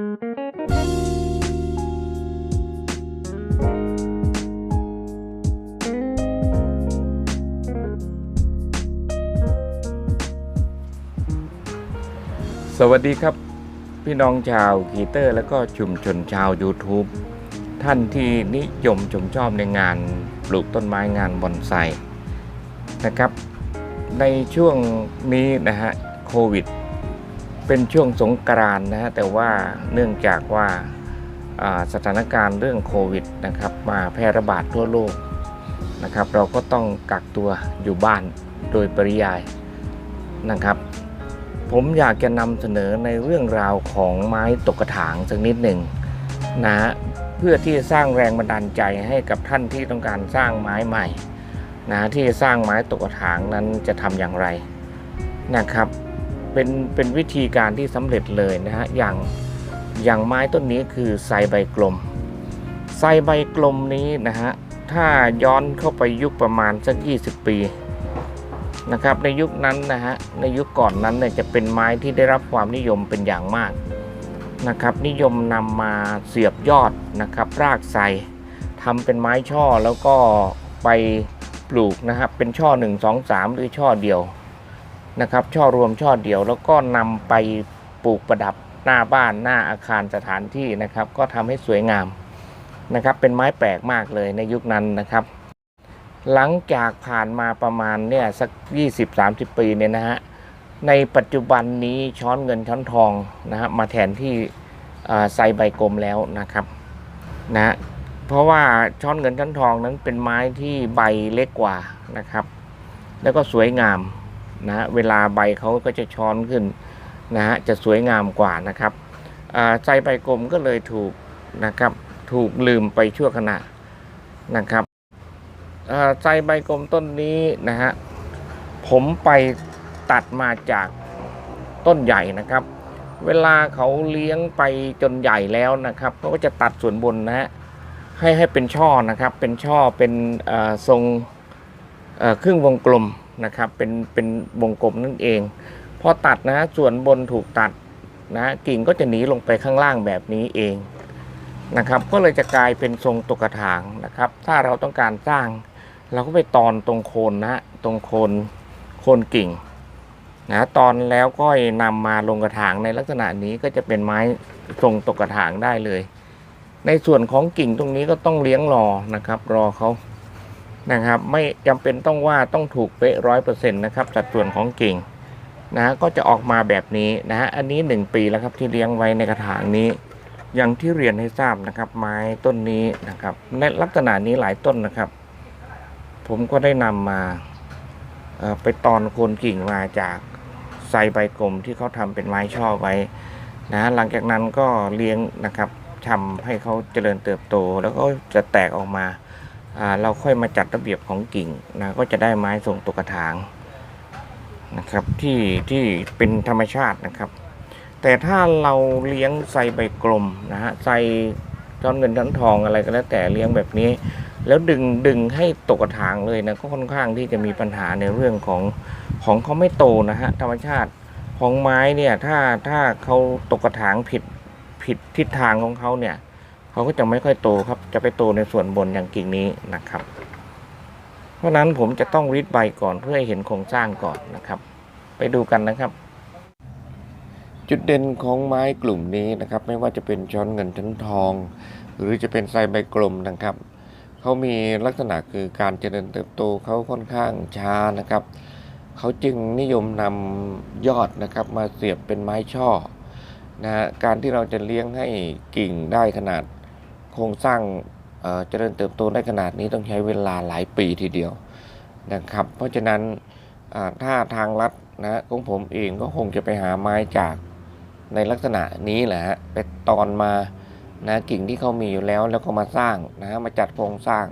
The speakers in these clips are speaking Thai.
สวัสดีครับพี่น้องชาวกีเตอร์แล้วก็ชุมชนชาว YouTube ท่านที่นิยมชมชอบในงานปลูกต้นไม้งานบอนไซนะครับ ในช่วงนี้นะฮะโควิด เป็นช่วงสงกรานนะฮะแต่ว่าเนื่องจากว่าสถานการณ์เรื่องโควิดนะครับมาแพร่ระบาดทั่วโลกนะครับ เราก็ต้องกักตัวอยู่บ้านโดยปริยายนะครับ ผมอยากจะนำเสนอในเรื่องราวของไม้ตกกระถางสักนิดหนึ่งนะฮะเพื่อที่จะสร้างแรงบันดาลใจให้กับท่านที่ต้องการสร้างไม้ใหม่นะที่จะสร้างไม้ตกกระถางนั้นจะทำอย่างไรนะครับ เป็นเป็นวิธีการที่สำเร็จเลยนะฮะอย่างอย่างไม้ต้นนี้คือไซใบกลมไซใบกลมนี้นะฮะถ้าย้อนเข้าไปยุคประมาณสัก 20 ปีนะครับในยุคนั้นนะฮะในยุคก่อนนั้นเนี่ยจะเป็นไม้ที่ได้รับความนิยมเป็นอย่างมากนะครับนิยมนำมาเสียบยอดนะครับรากใส่ทำเป็นไม้ช่อแล้วก็ไปปลูกนะครับเป็นช่อ 1 2 3 หรือช่อเดียว นะครับ ช่อรวมช่อเดียวแล้วก็นำไปปลูกประดับหน้าบ้านหน้าอาคารสถานที่นะครับ ก็ทำให้สวยงามนะครับ เป็นไม้แปลกมากเลยในยุคนั้นนะครับ หลังจากผ่านมาประมาณเนี่ยสัก 20-30 ปีเนี่ยนะฮะในปัจจุบันนี้ช้อนเงินช้อนทองนะฮะมาแทนที่อ่าไซใบกลมแล้วนะครับนะฮะเพราะว่าช้อนเงินช้อนทองนั้นเป็นไม้ที่ใบเล็กกว่านะครับ แล้วก็สวยงาม นะเวลาใบเขาก็จะช้อนขึ้นนะฮะจะสวยงามกว่านะครับอ่าไซใบกลมก็เลยถูกนะครับถูกลืมไปชั่วขณะนะครับเอ่อไซใบกลมต้นนี้นะฮะผมไปตัดมาจากต้นใหญ่นะครับ เวลาเขาเลี้ยงไปจนใหญ่แล้วนะครับเขาก็จะตัดส่วนบนนะฮะให้ให้เป็นช่อนะครับ เป็นช่อเป็นทรงครึ่งวงกลม นะครับ เป็นเป็นวงกลมนั่นเอง พอตัดนะฮะส่วนบนถูกตัดนะกิ่งก็จะหนีลงไปข้างล่างแบบนี้เองนะครับ ก็เลยจะกลายเป็นทรงตกกระถางนะครับ ถ้าเราต้องการสร้าง เราก็ไปตอนตรงโคนนะฮะตรงโคนโคนกิ่งนะตอนแล้วก็นำมาลงกระถางในลักษณะนี้ก็จะเป็นไม้ทรงตกกระถางได้เลย ในส่วนของกิ่งตรงนี้ก็ต้องเลี้ยงรอนะครับ รอเขา นะครับ ไม่จำเป็นต้องว่าต้องถูกเป๊ะร้อยเปอร์เซ็นต์นะครับสัดส่วนของกิ่งนะก็จะออกมาแบบนี้นะฮะอันนี้หนึ่งปีแล้วครับที่เลี้ยงไว้ในกระถางนี้ อย่างที่เรียนให้ทราบนะครับ ไม้ต้นนี้นะครับ ในลักษณะนี้หลายต้นนะครับ ผมก็ได้นำมาไปตอนโคนกิ่งมาจากไซใบกลมที่เขาทำเป็นไม้ช่อไว้นะหลังจากนั้นก็เลี้ยงนะครับทำให้เขาเจริญเติบโต แล้วก็จะแตกออกมา เราค่อยมาจัดระเบียบของกิ่งนะก็จะได้ไม้ทรงตัวกระถางนะครับที่ที่เป็นธรรมชาตินะครับ แต่ถ้าเราเลี้ยงไซใบกลมนะฮะไซจ้อนเงินจ้อนทองอะไรก็แล้วแต่เลี้ยงแบบนี้ แล้วดึงดึงให้ตกกระถางเลยนะก็ค่อนข้างที่จะมีปัญหาในเรื่องของของเขาไม่โตนะฮะธรรมชาติของไม้เนี่ยถ้าถ้าเขาตกกระถางผิดผิดทิศทางของเขาเนี่ย เขาก็จะไม่ค่อยโตครับ จะไปโตในส่วนบนอย่างกิ่งนี้นะครับ เพราะฉะนั้นผมจะต้องริดใบก่อนเพื่อให้เห็นโครงสร้างก่อนนะครับ ไปดูกันนะครับ จุดเด่นของไม้กลุ่มนี้นะครับ ไม่ว่าจะเป็นช้อนเงินช้อนทอง หรือจะเป็นไซใบกลมนะครับเขามีลักษณะคือการเจริญเติบโตเขาค่อนข้างช้านะครับเขาจึงนิยมนำยอดนะครับมาเสียบเป็นไม้ช่อนะฮะการที่เราจะเลี้ยงให้กิ่งได้ขนาด ครงสร้างเจริญเติบโตได้ขนาดนี้ต้องใช้เวลาหลายปีทีเดียวนะครับ เพราะฉะนั้นถ้าทางลัดนะของผมเองก็คงจะไปหาไม้จากในลักษณะนี้แหละฮะไปตอนมานะกิ่งที่เขามีอยู่แล้วแล้วก็มาสร้างนะมาจัดโครงสร้าง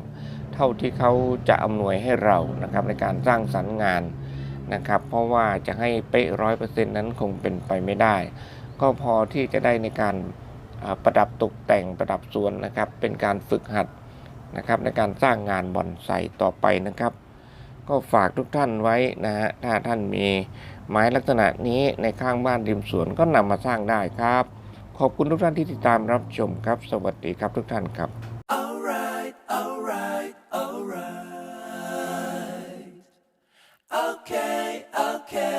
เท่าที่เขาจะอำนวยให้เรานะครับในการสร้างสรรค์งานนะครับ เพราะว่าจะให้เป๊ะร้อยเปอร์เซ็นต์นั้นคงเป็นไปไม่ได้ ก็พอที่จะได้ในการ ประดับตกแต่งประดับสวนนะครับ เป็นการฝึกหัดนะครับในการสร้างงานบอนไซต่อไปนะครับ ก็ฝากทุกท่านไว้นะฮะถ้าท่านมีไม้ลักษณะนี้ในข้างบ้านริมสวนก็นำมาสร้างได้ครับ ขอบคุณทุกท่านที่ติดตามรับชมครับ สวัสดีครับทุกท่านครับ okay, okay.